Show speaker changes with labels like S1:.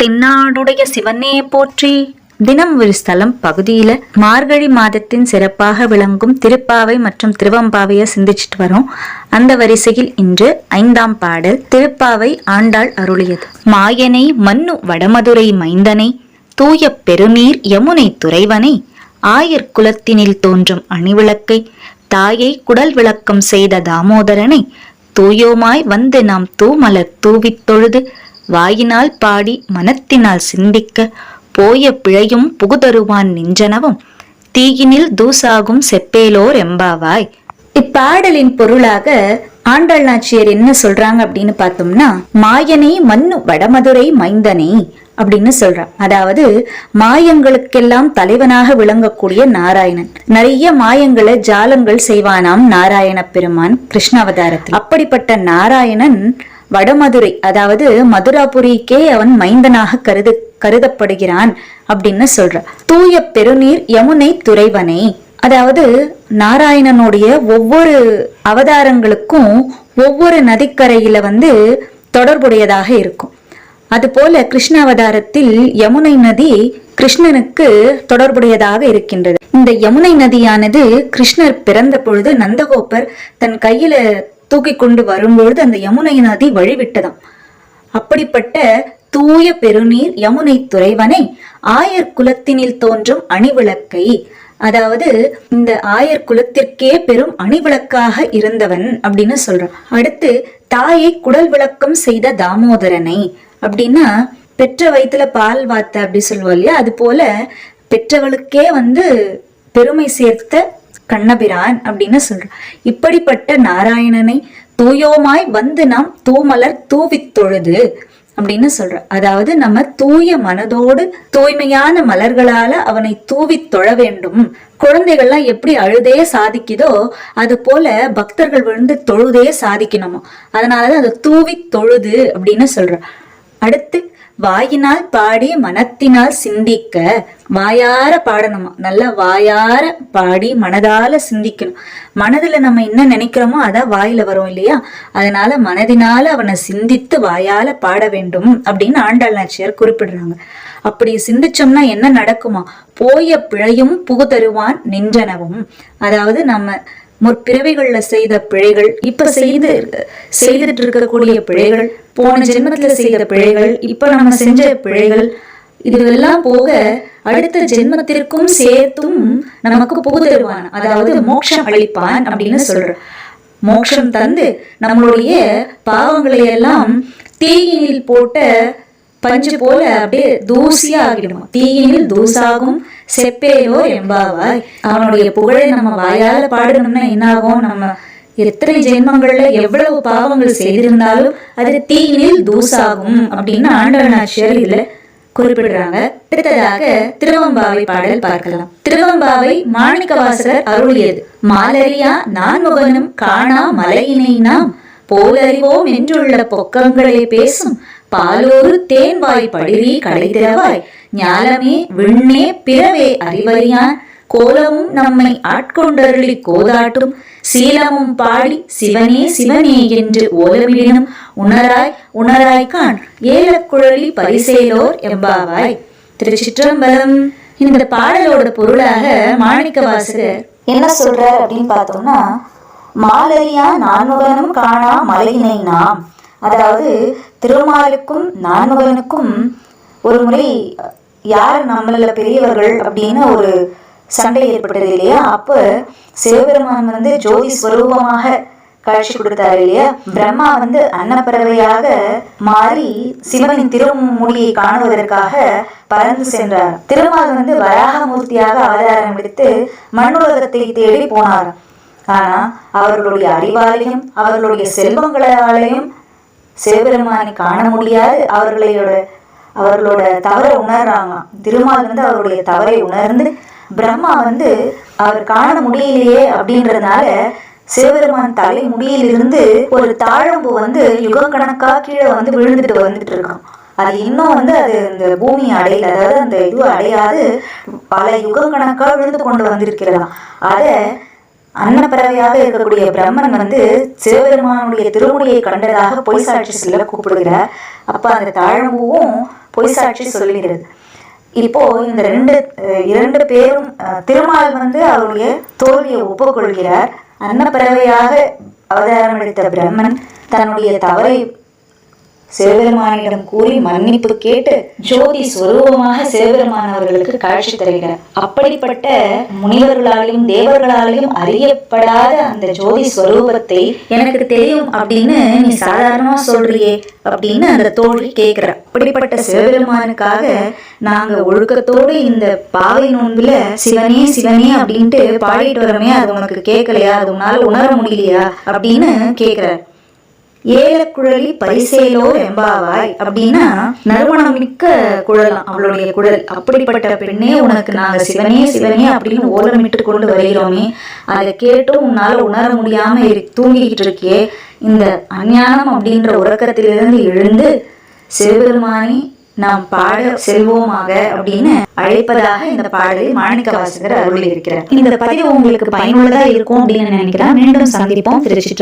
S1: தென்னாடுடைய சிவனே போற்றி. தினம் ஒரு ஸ்தலம் பகுதியில மார்கழி மாதத்தின் சிறப்பாக விளங்கும் திருப்பாவை மற்றும் திருவம்பாவையை சிந்திச்சிட்டு வரோம். அந்த வரிசையில் இன்று ஐந்தாம் பாடல் திருப்பாவை ஆண்டாள் அருளியது. மாயனை மண்ணு வடமதுரை மைந்தனை தூய பெருநீர் யமுனை துறைவனை ஆயர் குலத்தினில் தோன்றும் அணிவிளக்கை தாயை குடல் விளக்கம் செய்த தாமோதரனை தூயோமாய் வந்து நாம் தூமலர் தூவித் தொழுது வாயினால் பாடி மனத்தினால் சிந்திக்க போய பிழையும் புகுதருவான் நின்றனவும் தீயினில் தூசாகும் செப்பேலோர் எம்பாவாய். இப்பாடலின் பொருளாக ஆண்டாள் நாச்சியர் என்ன சொல்றாங்க அப்படின்னு பார்த்தோம்னா மாயனை மண்ணு வடமதுரை மைந்தனே அப்படின்னு சொல்றான். அதாவது மாயங்களுக்கெல்லாம் தலைவனாக விளங்கக்கூடிய நாராயணன். நிறைய மாயங்களை ஜாலங்கள் செய்வானாம் நாராயண பெருமான் கிருஷ்ணாவதாரத்தில். அப்படிப்பட்ட நாராயணன் வடமதுரை அதாவது மதுராபுரிக்கே அவன் மைந்தனாக கருது கருதப்படுகிறான் அப்படின்னு சொல்ற. தூய பெருநீர் யமுனை துறைவனை. அதாவது நாராயணனுடைய ஒவ்வொரு அவதாரங்களுக்கும் ஒவ்வொரு நதிக்கரையில வந்து தொடர்புடையதாக இருக்கும். அதுபோல கிருஷ்ண அவதாரத்தில் யமுனை நதி கிருஷ்ணனுக்கு தொடர்புடையதாக இருக்கின்றது. இந்த யமுனை நதியானது கிருஷ்ணர் பிறந்த பொழுது நந்தகோபர் தன் கையில தூக்கி கொண்டு வரும்பொழுது அந்த யமுனை நதி வழிவிட்டதாம். அப்படிப்பட்ட தூய பெருநீர் யமுனை துறைவனை ஆயர் குலத்தினில் தோன்றும் அணிவிளக்கை அதாவது இந்த ஆயர் குலத்திற்கே பெரும் அணிவிளக்காக இருந்தவன் அப்படின்னு சொல்றான். அடுத்து தாயை குடல் விளக்கம் செய்த தாமோதரனை அப்படின்னா பெற்ற வயித்துல பால் வாத்த அப்படி சொல்லுவோம் இல்லையா? அது போல பெற்றவளுக்கே வந்து பெருமை சேர்த்த கண்ணபிரான் அப்படின்னு சொல்றான். இப்படிப்பட்ட நாராயணனை தூயோமாய் வந்து நாம் தூமலர் தூவித் தொழுது அப்படின்னு சொல்ற அதாவது நம்ம தூய மனதோடு தூய்மையான மலர்களால அவனை தூவி தொழ வேண்டும். குழந்தைகள்லாம் எப்படி அழுதே சாதிக்குதோ அது போல பக்தர்கள் விழுந்து தொழுதே சாதிக்கணுமோ. அதனாலதான் அதை தூவி தொழுது அப்படின்னு சொல்ற அடுத்து வாயினால் பாடி மனத்தினால் சிந்திக்க வாயார பாடணுமா? நல்லா வாயார பாடி மனதால சிந்திக்கணும். மனதுல நம்ம என்ன நினைக்கிறோமோ அதான் வாயில வரும் இல்லையா? அதனால மனதினால அவனை சிந்தித்து வாயால பாட வேண்டும் அப்படின்னு ஆண்டாள் நாச்சியார் குறிப்பிடுறாங்க. அப்படி சிந்திச்சோம்னா என்ன நடக்குமா? போய பிழையும் புகு தருவான் நின்றனவும். அதாவது நம்ம முற்பிறவைகள்ல செய்த பிழைகள் இப்ப செய்து செய்துட்டு இருக்கக்கூடிய பிழைகள் போன ஜென்மத்துல செய்த பிழைகள் இப்ப நம்ம செஞ்ச பிழைகள் இதுவெல்லாம் போக அடுத்த ஜென்மத்திற்கும் சேர்த்தும் நமக்கு புகுதருவான் அதாவது மோட்சம் அளிப்பான் அப்படின்னு சொல்ற மோட்சம் தந்து நம்மளுடைய பாவங்களை எல்லாம் தீயினில் போட்ட பஞ்சு போல அப்படியே தூசியாகிடுமா? தீயினில் தூசாகும். செப்பேயோ எம்பாவாய். அவனுடைய புகழை நம்ம வாயால பாடணும்னா என்ன ஆகும் நம்ம எத்தனை ஜென்மங்கள்ல எவ்வளவு பாவங்கள் செய்திருந்தாலும் அது தீயினில் தூசாகும் அப்படின்னு ஆண்டவனாச்சியர் இதுல குறிப்பிடுறாங்க. அடுத்ததாக திருவம்பாவை பாடல் பார்க்கலாம். திருவம்பாவை மாணிக்கவாசகர் அருளியது. மாலரியா நான்முகனும் காணா மலையினை நாம் போலறிவோம் என்றுள்ள பொக்கங்களை பேசும் பாலோரு தேன்வாய் படிரி கடைதிரவாய் ஞாலமே விண்ணே பிறவே அறிவறியான். கோலமும் நம்மை ஆட்கொண்டருளி கோதாட்டும். சீலமும் பாடி சிவனே சிவனே என்று ஓலமிடினும். உணராய் உணராய் காண். ஏலக்குழலி பரிசேலோர் எம்பாவாய். திருச்சிற்றம்பலம். இந்த பாடலோட பொருளாக மாணிக்க வாசகர்
S2: என்ன சொல்றார் அப்படின்னு பார்த்தோம்னா மாலரியா நான்முகனும் காணா மலையினை நாம். அதாவது திருமாலுக்கும் நான்முகனுக்கும் ஒரு முறை யார் நம்மள பெரியவர்கள்? அப்படின்னு ஒரு சண்டை ஏற்பட்டது இல்லையா? அப்ப சிவபெருமான் வந்து ஜோதி ஸ்வரூபமாக காட்சி கொடுத்தாரு இல்லையா? பிரம்மா வந்து அன்னப்பறவையாக மாறி சிவனின் திருமொழியை காணுவதற்காக பறந்து சென்றார். திருமால் வந்து வராக மூர்த்தியாக அவதாரம் எடுத்து மண்ணுலகத்தை தேடி போனார். ஆனா அவர்களுடைய அறிவாலையும் அவர்களுடைய செல்வங்களாலையும் சிவபெருமானை காண முடியாது. அவர்களோட அவர்களோட தவறை உணர்றாங்க திருமால் வந்து அவருடைய தவறை உணர்ந்து பிரம்மா வந்து அவர் காண முடியலையே அப்படின்றதுனால சிவபெருமான் தலை முடியிலிருந்து ஒரு தாழம்பு வந்து யுகக்கணக்கா கீழே வந்து விழுந்துட்டு வந்துட்டு இருக்கான் அது இன்னும் வந்து அது இந்த பூமி அடையில அதாவது அந்த இது அடையாது. பல யுகக்கணக்கா விழுந்து கொண்டு வந்திருக்கிறதாம். அதை அன்னப்பறவையாக இருக்கக்கூடிய பிரம்மன் வந்து சிவபெருமானுடைய திருமுடியை கண்டதாக பொய் சாட்சி சொல்ல கூப்பிடுகிறார். அப்ப அந்த தாழம்பூவும் பொய் சாட்சி சொல்லுகிறது. இப்போ இந்த ரெண்டு இரண்டு பேரும் அஹ், திருமால் வந்து அவருடைய தோல்வியை ஒப்புக்கொள்கிறார். அன்னப்பறவையாக அவதாரம் எடுத்த பிரம்மன் தன்னுடைய தவறை சிவபெருமானிடம் கூறி மன்னிப்பு கேட்டு ஜோதி ஸ்வரூபமாக சிவபெருமான் அவர்களுக்கு காட்சி தருகிறார். அப்படிப்பட்ட முனிவர்களாலையும் தேவர்களாலையும் அறியப்படாத அந்த ஜோதி ஸ்வரூபத்தை எனக்கு தெரியும் அப்படின்னு நீ சாதாரணமா சொல்றியே அப்படின்னு அந்த தோழி கேட்கிற அப்படிப்பட்ட சிவபெருமானுக்காக நாங்க ஒழுக்கத்தோடு இந்த பாவை நோன்புல சிவனே சிவனே அப்படின்ட்டு பாடிட்டு வரமே அது உனக்கு கேட்கலையா? அது உன்னால உணர முடியலையா? அப்படின்னு கேட்கிறார். ஏலக்குழலி பரிசேலோ எம்பாவாய் அப்படின்னா நறுமணம் மிக்க குழலாம் அவளுடைய குழல். அப்படிப்பட்ட பெண்ணே உனக்கு நாங்க சிவனே சிவனே அப்படின்னு ஓலமிட்டு கொண்டு வருகிறோமே. அதை கேட்டும் உன்னால உணர முடியாம இரு- தூங்கிக்கிட்டு இருக்கியே. இந்த அஞ்ஞானம் அப்படின்ற உறக்கத்திலிருந்து எழுந்து சிவபெருமானி நாம் பாட செல்வோமாக அப்படின்னு அழைப்பதாக இந்த பாடலில் மாணிக்க வாசகர் அருள் இருக்கிறார் இந்த பதிவு உங்களுக்கு பயனுள்ளதா இருக்கும் அப்படின்னு நினைக்கிறேன் மீண்டும் சந்திப்போம். திருச்சிற்றம்